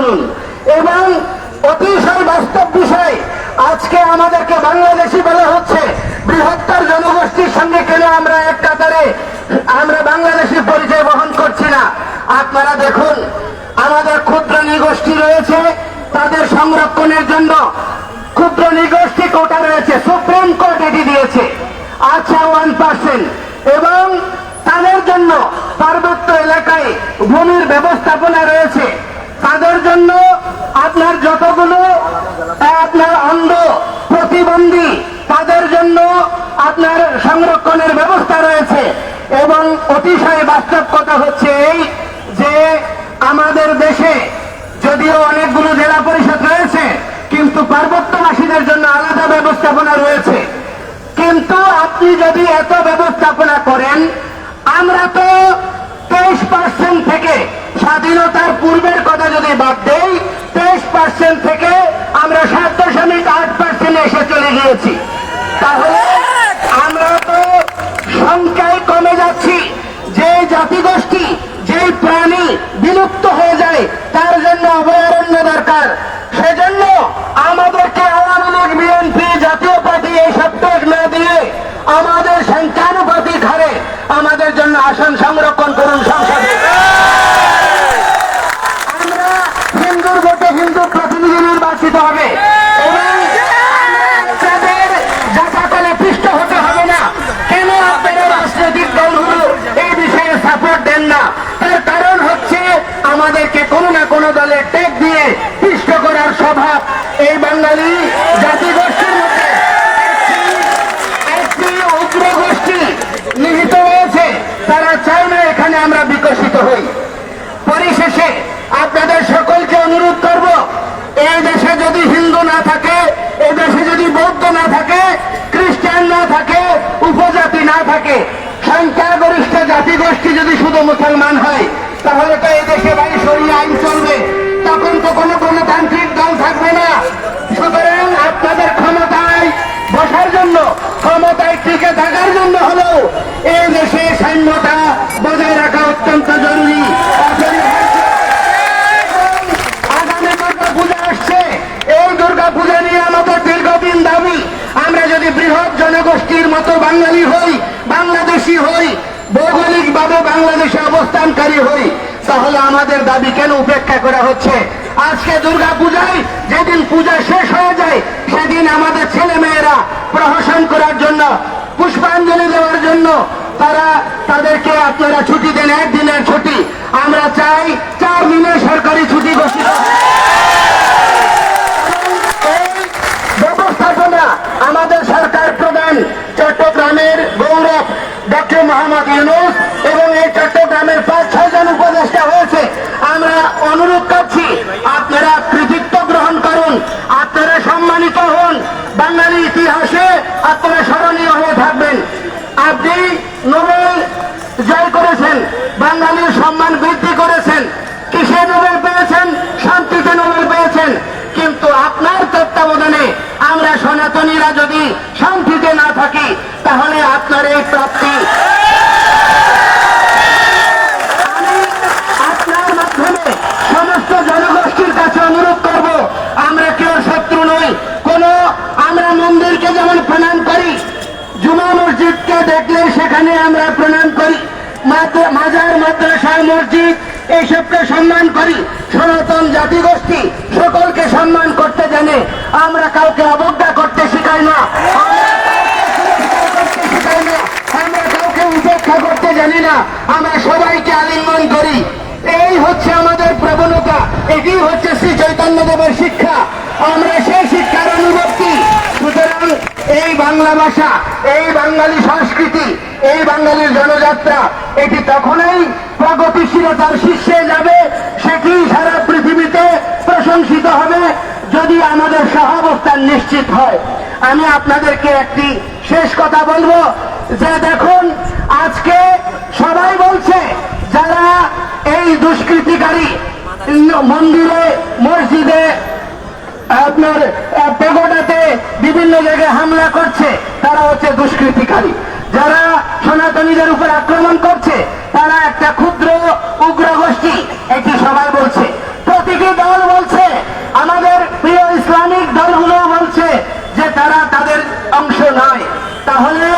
শুনুন এবং অতিশয় বাস্তব বিষয়, আজকে আমাদেরকে বাংলাদেশি বলা হচ্ছে, বৃহত্তর জনগোষ্ঠীর সঙ্গে কেন আমরা এক কাতারে, আমরা বাংলাদেশি পরিচয় বহন করছি না? আপনারা দেখুন, আমাদের ক্ষুদ্র নিগোষ্ঠী রয়েছে, তাদের সংরক্ষণের জন্য ক্ষুদ্র নিগোষ্ঠী কোটা রয়েছে, সুপ্রিম কোর্ট এটি দিয়েছে আচ্ছা ওয়ান পার্সেন্ট এবং তাদের জন্য পার্বত্য এলাকায় ভূমির ব্যবস্থাপনা রয়েছে। তাদের জন্য আপনার যতগুলো আপনার অন্ধ প্রতিবন্ধী, তাদের জন্য আপনার সংরক্ষণের ব্যবস্থা রয়েছে। এবং অতিশয় বাস্তব কথা হচ্ছে এই যে আমাদের দেশে যদিও অনেকগুলো জেলা পরিষদ রয়েছে, কিন্তু পার্বত্যবাসীদের জন্য আলাদা ব্যবস্থাপনা রয়েছে। কিন্তু আপনি যদি এত ব্যবস্থাপনা করেন, আমরা তো তেইশ পার্সেন্ট থেকে স্বাধীনতার পূর্বের কথা যদি বাদ দেই, তেইশ পার্সেন্ট থেকে আমরা সাত দশমিক আট পার্সেন্টে এসে চলে গিয়েছি। তাহলে আমরা তো সংখ্যায় কমে যাচ্ছি। যে জাতিগোষ্ঠী যে প্রাণী বিলুপ্ত হয়ে যায়, তার জন্য অভয়ারণ্য দরকার। সেজন্য আমাদেরকে আওয়ামী লীগ, বিএনপি, জাতীয় পার্টি এই সপ্তাহ না দিয়ে আমাদের সংখ্যানুপাতিক হারে আমাদের জন্য আসন সংরক্ষণ করুন, সংসদে আমরা হিন্দুর ভোটে হিন্দু প্রতিনিধি নির্বাচিত হবে এবং তাদের যাতাকলে পৃষ্ঠ হতে হবে না কেন আপনারা রাজনৈতিক দলগুলো এই বিষয়ে সাপোর্ট দেন না তার কারণ হচ্ছে আমাদেরকে দলের টেক দিয়ে পৃষ্ঠ করার স্বভাব এই বাঙালি জাতিগোষ্ঠীর মধ্যে। একটি উগ্র গোষ্ঠী নিহিত রয়েছে তারা চায় না এখানে আমরা বিকশিত হই। পরিশেষে আপনাদের সকলকে অনুরোধ করব, এই দেশে যদি হিন্দু না থাকে এই দেশে যদি বৌদ্ধ না থাকে, খ্রিস্টান না থাকে, উপজাতি না থাকে, সংখ্যাগরিষ্ঠ জাতিগোষ্ঠী যদি শুধু মুসলমান হয়, তাহলে তো এই দেশে বাড়ি সরিয়ে আইন চলবে। তখন তো কোনো গণতান্ত্রিক দল থাকবে না। সুতরাং আপনাদের ক্ষমতায় বসার জন্য, ক্ষমতায় টিকে থাকার জন্য হলেও এই দেশে সাম্যতা বজায় রাখা অত্যন্ত জরুরি। আগামী দুর্গা পূজা আসছে। এই দুর্গা পূজা নিয়ে আমাদের দীর্ঘদিন দাবি। আমরা যদি বৃহৎ জনগোষ্ঠীর মতো বাঙালি হই, বাংলাদেশি হই ভৌগোলিক ভাবে বাংলাদেশে অবস্থানকারী হই তাহলে আমাদের দাবি কেন উপেক্ষা করা হচ্ছে? আজকে দুর্গা পূজায় যেদিন পূজা শেষ হয়ে যায়, সেদিন আমাদের ছেলে মেয়েরা প্রহসন করার জন্য, পুষ্পাঞ্জলি দেওয়ার জন্য তারা তাদেরকে আপনারা ছুটি দেন একদিনের ছুটি আমরা চাই চার দিনের সরকারি ছুটি ঘোষিত হোক। এই ব্যবস্থাপনা আমাদের সরকার প্রধান চট্টগ্রামের গৌরব ডক্টর মোহাম্মদ ইউনুস এবং এই চট্টগ্রামের পাঁচ ছয় জন উপদেষ্টা হয়েছে আমরা অনুরোধ করছি আপনারা কৃতিত্ব গ্রহণ করুন আপনারা সম্মানিত হন বাঙালি ইতিহাসে আপনারা স্মরণীয় হয়ে থাকবেন আপনি নোবেল জয় করেছেন বাঙালির সম্মান বৃদ্ধি করেছেন কিসে নোবেল পেয়েছেন শান্তিতে নোবেল পেয়েছেন কিন্তু আপনার তত্ত্বাবধানে আমরা সনাতনীরা যদি শান্তিতে না থাকে তাহলে আপনার এই প্রাপ্তি আমি আপনার মাধ্যমে সমস্ত জনগোষ্ঠীর কাছে অনুরোধ করব আমরা কেউ শত্রু নই কোন আমরা মন্দিরকে যেমন প্রণাম করি জুমা মসজিদকে দেখলে সেখানে আমরা প্রণাম করি মাদ্রা- মাজার মাদ্রাসার মসজিদ এইসবকে সম্মান করি সনাতন জাতিগোষ্ঠী সকলকে সম্মান করতে জানে আমরা কাউকে অবজ্ঞা করতে শিখাই না আমরা কাউকে তিরস্কার করতে শিখাই না আমরা কাউকে উপেক্ষা করতে জানি না আমরা সবাইকে আলিঙ্গন করি এই হচ্ছে আমাদের প্রবণতা এটি হচ্ছে শ্রী চৈতন্য দেবের শিক্ষা। আমরা সেই শিক্ষার অনুবর্তী সুতরাং এই বাংলা ভাষা, এই বাঙালি সংস্কৃতি, এই বাঙালির জনযাত্রা, এটি তখনই প্রগতিশীলতার শীর্ষে যাবে, সেটি সারা পৃথিবীতে প্রশংসিত হবে যদি আমাদের সহাবস্থান নিশ্চিত হয়। আমি আপনাদেরকে একটি শেষ কথা বলব, যে দেখুন, আজকে সবাই বলছে, যারা এই দুষ্কৃতিকারী মন্দিরে মসজিদে আপনার আহ, পেগোডাতে বিভিন্ন জায়গায় হামলা করছে তারা হচ্ছে দুষ্কৃতিকারী। যারা সনাতনীদের উপর আক্রমণ করছে তারা একটা ক্ষুদ্র উগ্র গোষ্ঠী এটি সবাই বলছে। প্রতিটি দল বলছে আমাদের প্রিয় ইসলামিক দলগুলো বলছে যে তারা তাদের অংশ নয়। তাহলে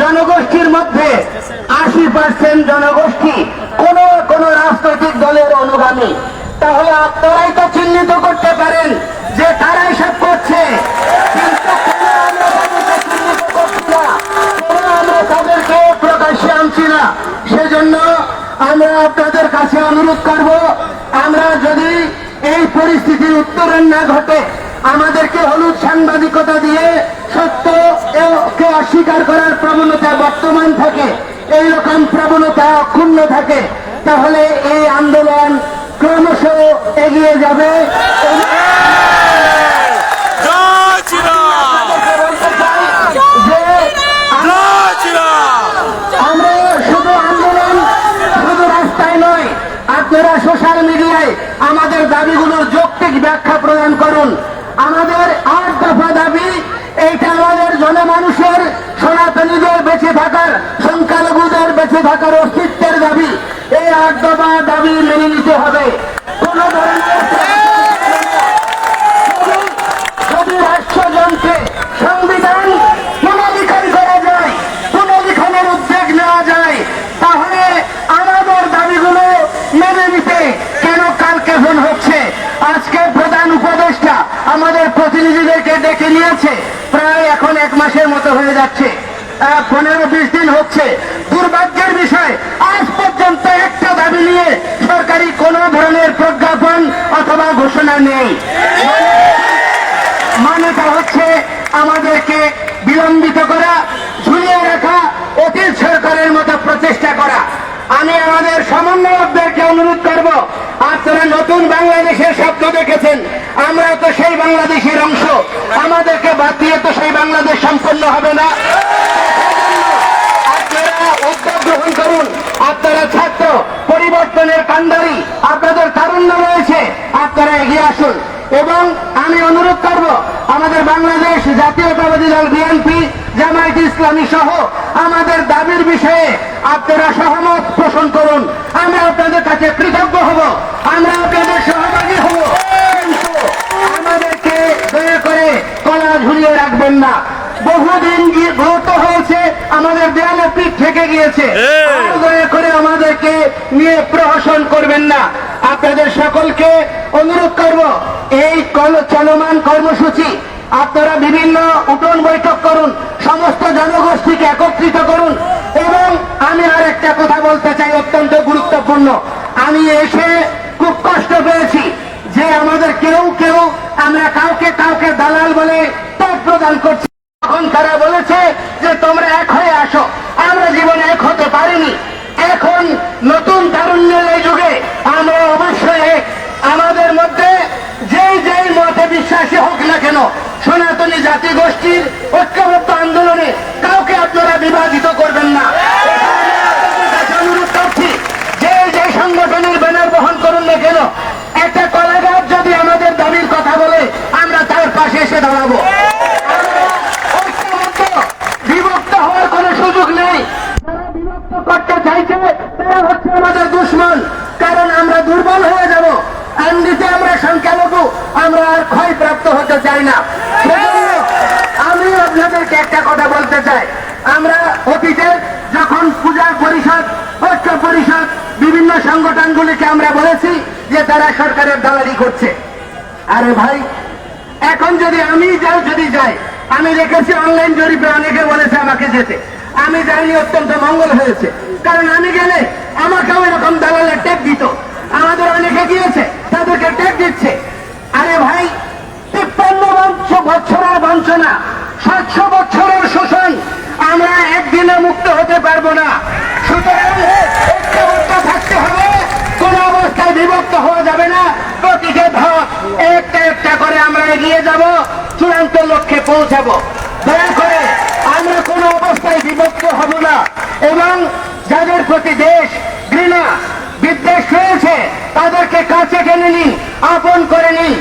জনগোষ্ঠীর মধ্যে আশি পার্সেন্ট জনগোষ্ঠী কোন কোন রাজনৈতিক দলের অনুগামী। তাহলে আপনারাই তো চিহ্নিত করতে পারেন যে তারাই সব করছে। সেজন্য আমরা আপনাদের কাছে অনুরোধ করব, আমরা যদি এই পরিস্থিতির উত্তরণ না ঘটে, আমাদেরকে হলুদ সাংবাদিকতা দিয়ে সত্য কে অস্বীকার করার প্রবণতা বর্তমান থাকে এইরকম প্রবণতা অক্ষুণ্ণ থাকে, তাহলে এই আন্দোলন ক্রমশ এগিয়ে যাবে জয় শ্রীরাম বলতে চাই যে জয় শ্রীরাম আমরা শুধু আন্দোলন শুধু রাস্তায় নয় আপনারা সোশ্যাল মিডিয়ায় আমাদের দাবিগুলোর যৌক্তিক ব্যাখ্যা প্রদান করুন আমাদের আট দফা দাবি এইটা আমাদের জনমানুষের সনাতনীদের বেঁচে থাকার সংখ্যালঘুদের থাকার অস্তিত্বের দাবি, এই আট দাবি মেনে নিতে হবে। কোন আমাদের প্রধান উপদেষ্টা আমাদের প্রতিনিধিদেরকে ডেকে নিয়েছে, প্রায় এখন এক মাসের মতো হয়ে যাচ্ছে। পনেরো, বিশ দিন হচ্ছে। দুর্ভাগ্যের বিষয়। আজ পর্যন্ত একটা দাবি নিয়ে সরকারি কোনো ধরনের প্রজ্ঞাপন অথবা ঘোষণা নেই। মানেটা হচ্ছে আমাদেরকে বিলম্বিত করা, ঝুলিয়ে রাখা, অতীত সরকারের মতো প্রচেষ্টা করা। আমি আমাদের সমন্বয়কদেরকে অনুরোধ করব, আপনারা নতুন বাংলাদেশের স্বপ্ন দেখেছেন আমরা তো সেই বাংলাদেশের অংশ। আমাদেরকে বাদ দিয়ে তো সেই বাংলাদেশ সম্পন্ন হবে না আপনারা উদ্যোগ গ্রহণ করুন আপনারা ছাত্র পরিবর্তনের কান্ডারি আপনাদের তারুণ্য রয়েছে। আপনারা এগিয়ে আসুন। এবং আমি অনুরোধ করব, আমাদের বাংলাদেশ জাতীয়তাবাদী দল বিএনপি, জামায়াত ইসলামী সহ আমাদের দাবির বিষয়ে আপনারা সহমত পোষণ করুন। আমরা আপনাদের কাছে কৃতজ্ঞ হব। আমরা আপনাদের সহযোগী হব। আমাদেরকে দয়া করে কলা ঝুলিয়ে রাখবেন না। বহুদিন গিয়ে ব্রত হয়েছে আমাদের দেয়ালে পিঠ থেকে গিয়েছে। দয়া করে আমাদেরকে নিয়ে প্রহসন করবেন না। আপনাদের সকলকে অনুরোধ করব এই কল- চলমান কর্মসূচি আপনারা বিভিন্ন উঠোন বৈঠক করুন সমস্ত জনগোষ্ঠীকে একত্রিত করুন এবং আমি আর একটা কথা বলতে চাই অত্যন্ত গুরুত্বপূর্ণ। আমি এসে খুব কষ্ট পেয়েছি যে আমাদের কেউ কেউ আমরা কাউকে কাউকে দালাল বলে পদ প্রদান করছি। তখন তারা বলেছে যে, তোমরা এক হয়ে আসো আমরা জীবনে এক হতে পারিনি এখন নতুন তারুণ্যের এই যুগে আমরা অবশ্যই। আমাদের মধ্যে যেই যেই মতে বিশ্বাসী হোক না কেন, সনাতনী জাতি গোষ্ঠীর ঐক্যবদ্ধ আন্দোলনে কাউকে আপনারা বিভাজিত করবেন না আপনাদের কাছে অনুরোধ করছি যে যে সংগঠনের ব্যানার বহন করুন না কেন একটা কলাগাছ যদি আমাদের দাবির কথা বলে আমরা তার পাশে এসে দাঁড়াবো আমরা ঐক্যবদ্ধ, বিভক্ত হওয়ার কোনো সুযোগ নেই যারা বিভক্ত করতে চাইছে তারা হচ্ছে আমাদের দুশ্মন কারণ আমরা দুর্বল হয়ে যাব এমনিতে আমরা সংখ্যালঘু আমরা আর ক্ষয়প্রাপ্ত চাই না। আমি আপনাদেরকে একটা কথা বলতে চাই। আমরা অতীতে যখন পূজা পরিষদ, ঐক্য পরিষদ, বিভিন্ন সংগঠনগুলিকে আমরা বলেছি যে তারা সরকারের দালালি করছে। আরে ভাই, এখন যদি আমি যাই, যদি যাই, আমি রেখেছি অনলাইন জরিপে অনেকে বলেছে আমাকে যেতে। আমি জানি অত্যন্ত মঙ্গল হয়েছে। কারণ আমি গেলে আমাকেও এরকম দালালের ট্যাগ দিত। আমাদের অনেকে গিয়েছে, তাদেরকে ট্যাগ দিচ্ছে। আরে ভাই বছর বছরের বঞ্চনা সাতশো বছরের শোষণ, আমরা একদিনে মুক্ত হতে পারব না। বিভক্ত হওয়া যাবে না। একটা একটা করে আমরা এগিয়ে যাব, চূড়ান্ত লক্ষ্যে পৌঁছাবো। দয়া করে আমরা কোনো অবস্থায় বিভক্ত হব না। এবং যাদের প্রতি দেশ, ঘৃণা, বিদ্বেষ রয়েছে, তাদেরকে কাছে টেনে নিন, আপন করে নিন।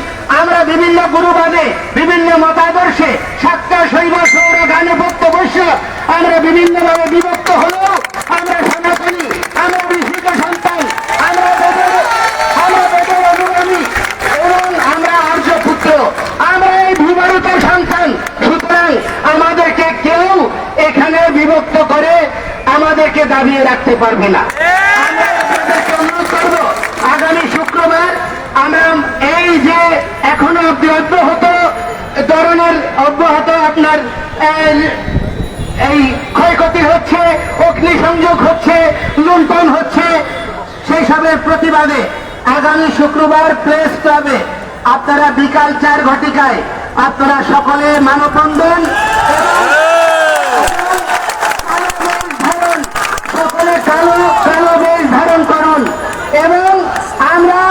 বিভিন্ন গুরুবাদে, বিভিন্ন মতাদর্শে সাতটা শৈব, সৌর গানভক্ত বৈশ্য, আমরা বিভিন্নভাবে বিভক্ত হলেও আমরা সনাতনী, আমরা বিশুদ্ধ সন্তান, আমরা আমরা আমরা এই সন্তান। সুতরাং আমাদেরকে কেউ বিভক্ত করে আমাদেরকে দাবিয়ে রাখতে পারবে না আমরা আপনাদেরকে অনুরোধ করব আগামী শুক্রবার আমরা এই যে এখনও অব্দি অব্যাহত ধরনের অব্যাহত আপনার আহ, এই ক্ষয়ক্ষতি হচ্ছে অগ্নিসংযোগ হচ্ছে লুণ্ঠন হচ্ছে সেই সবের প্রতিবাদে আগামী শুক্রবার প্রেস ক্লাবে আপনারা বিকাল চার ঘটিকায় আপনারা সকলে মানববন্ধন সকলে কালো কালো বেশ ধারণ করুন। এবং আমরা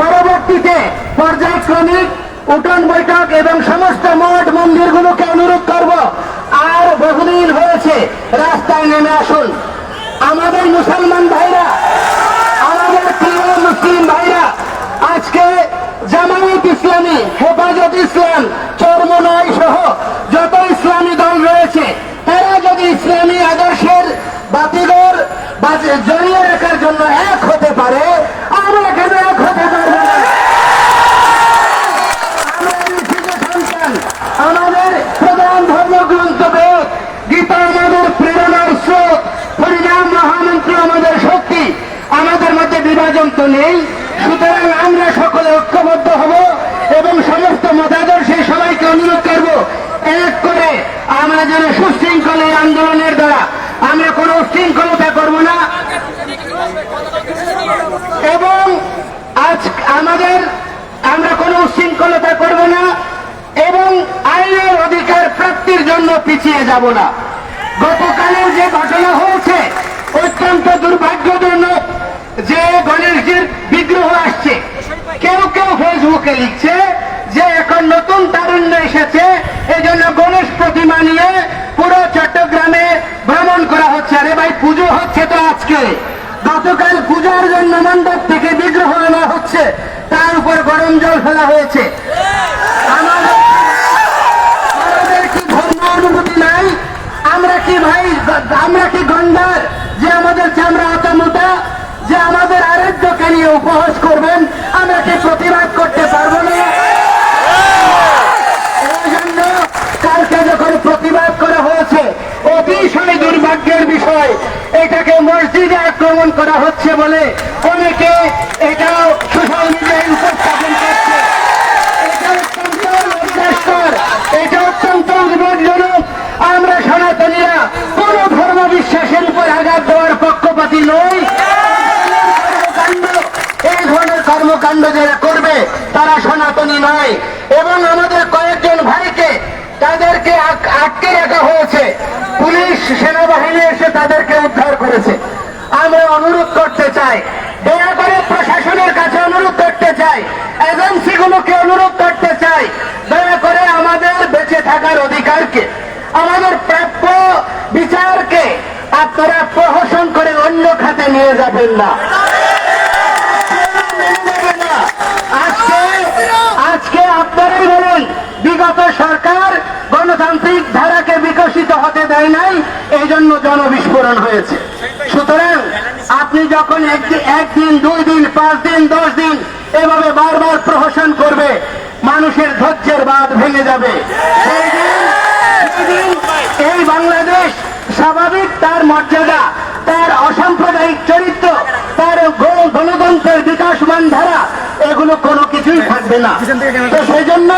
পরবর্তীতে পর্যায়ক্রমিক উঠন বৈঠক এবং সমস্ত মঠ মন্দিরগুলোকে অনুরোধ করব। আর বহুদিন হয়েছে রাস্তায় নেমে আসুন। আমাদের মুসলমান ভাইরা, আমাদের প্রিয় মুসলিম জামায়াত ইসলামী হেফাজত ইসলাম চরমনয় সহ যত ইসলামী দল রয়েছে তারা যদি ইসলামী আদর্শের বাতিগর বাজে জড়িয়ে রাখার জন্য এক হতে পারে আমরা কেন এক হতে পারব না আমরা বিশুদ্ধ সন্তান আমাদের প্রধান ধর্মগ্রন্থ বেদ গীতা আমাদের প্রেরণার স্রোত হরিনাম মহামন্ত্র আমাদের শক্তি আমাদের মধ্যে বিভাজন তো নেই সুতরাং আমরা সকলে ঐক্যবদ্ধ হব এবং সমস্ত মতাদর্শে সবাইকে অনুরোধ করব এক করে আমরা যেন সুশৃঙ্খল এই আন্দোলনের দ্বারা আমরা কোনো উশৃঙ্খলতা করব না। এবং আজ আমাদের আমরা কোনো উশৃঙ্খলতা করব না এবং আইনের অধিকার প্রাপ্তির জন্য পিছিয়ে যাব না। গতকালের যে ঘটনা হয়েছে, অত্যন্ত দুর্ভাগ্যজনক যে গণেশজির বিগ্রহ আসছে। কেউ কেউ ফেসবুকে লিখছে যে এখন নতুন তারুণ্য এসেছে এই জন্য গণেশ প্রতিমা নিয়ে পুরো চট্টগ্রামে ভ্রমণ করা হচ্ছে। আরে ভাই, পুজো হচ্ছে তো আজকে। গতকাল পূজার জন্য মণ্ডপ থেকে বিগ্রহ আনা হচ্ছে। তার উপর গরম জল ফেলা হয়েছে। আমাদের কি আমরা কি ভাই, আমরা কি গন্ডার? যে আমাদের চামড়া আতা মোটা যে আমাদের আরাধ্যকে নিয়ে উপহাস করবেন, আমরা কি প্রতিবাদ করতে পারব না এই জন্য কালকে যখন প্রতিবাদ করা হয়েছে অতিশয় দুর্ভাগ্যের বিষয় এটাকে মসজিদে আক্রমণ করা হচ্ছে বলে অনেকে এটাও সোশ্যাল মিডিয়ায় উপস্থাপন করছে। এটা অত্যন্ত বিপজ্জনক আমরা সনাতনীরা কোন ধর্ম বিশ্বাসের উপর আঘাত দেওয়ার পক্ষপাতি নই। এই ধরনের কর্মকাণ্ড যারা করবে, তারা সনাতনী নয়। এবং আমাদের কয়েকজন ভাইকে তাদেরকে আটকে রাখা হয়েছে। পুলিশ, সেনাবাহিনী এসে তাদেরকে উদ্ধার করেছে আমরা অনুরোধ করতে চাই। দয়া করে প্রশাসনের কাছে অনুরোধ করতে চাই। এজেন্সিগুলোকে অনুরোধ করতে চাই। দয়া করে আমাদের বেঁচে থাকার অধিকারকে, আমাদের প্রাপ্য বিচারকে আপনারা প্রহসন করে অন্য খাতে নিয়ে যাবেন না। আজকে আপনারাই বলুন, বিগত সরকার গণতান্ত্রিক ধারাকে বিকশিত হতে দেয় নাই এই জন্য জনবিস্ফোরণ হয়েছে। সুতরাং আপনি যখন একদিন একদিন দুই দিন পাঁচ দিন দশ দিন এভাবে বারবার প্রহসন করবে মানুষের ধৈর্যের বাঁধ ভেঙে যাবে। সেই দিন এই বাংলাদেশ স্বাভাবিক তার মর্যাদা তার অসাম্প্রদায়িক চরিত্র তার গণ- গণতন্ত্রের বিকাশমান ধারা এগুলো কোনো কিছুই থাকবে না। তো সেই জন্য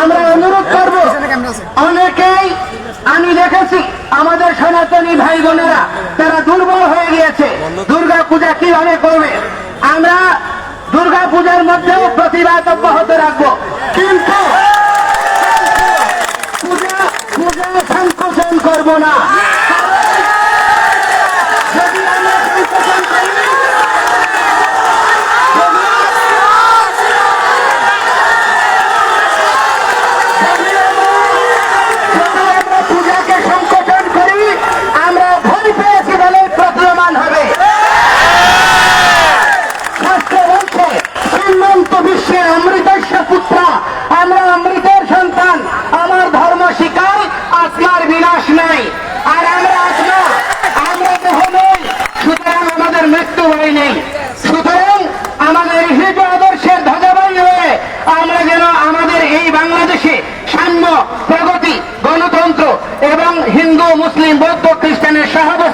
আমরা অনুরোধ করব অনেকেই আমি দেখেছি আমাদের সনাতনী ভাই বোনেরা তারা দুর্বল হয়ে গিয়েছে। দুর্গা পূজা কীভাবে করবে? আমরা দুর্গা পূজার মধ্যেও প্রতিবাদ অব্যাহত রাখব। কিন্তু পূজা পূজা সংকোচন করব না।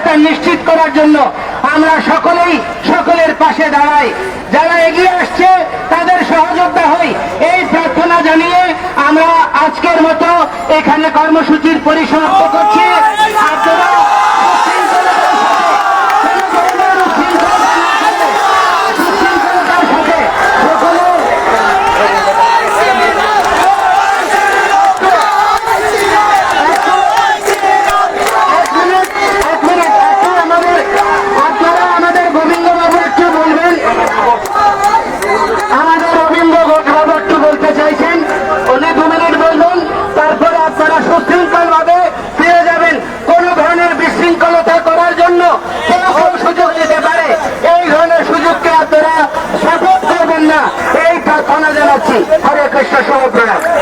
নিরাপত্তা নিশ্চিত করার জন্য আমরা সকলেই সকলের পাশে দাঁড়াই। যারা এগিয়ে আসছে, তাদের সহযোগিতা হই। এই প্রার্থনা জানিয়ে আমরা আজকের মতো এখানে কর্মসূচির পরিসমাপ্ত করছি। চেষ্টা সমগ্র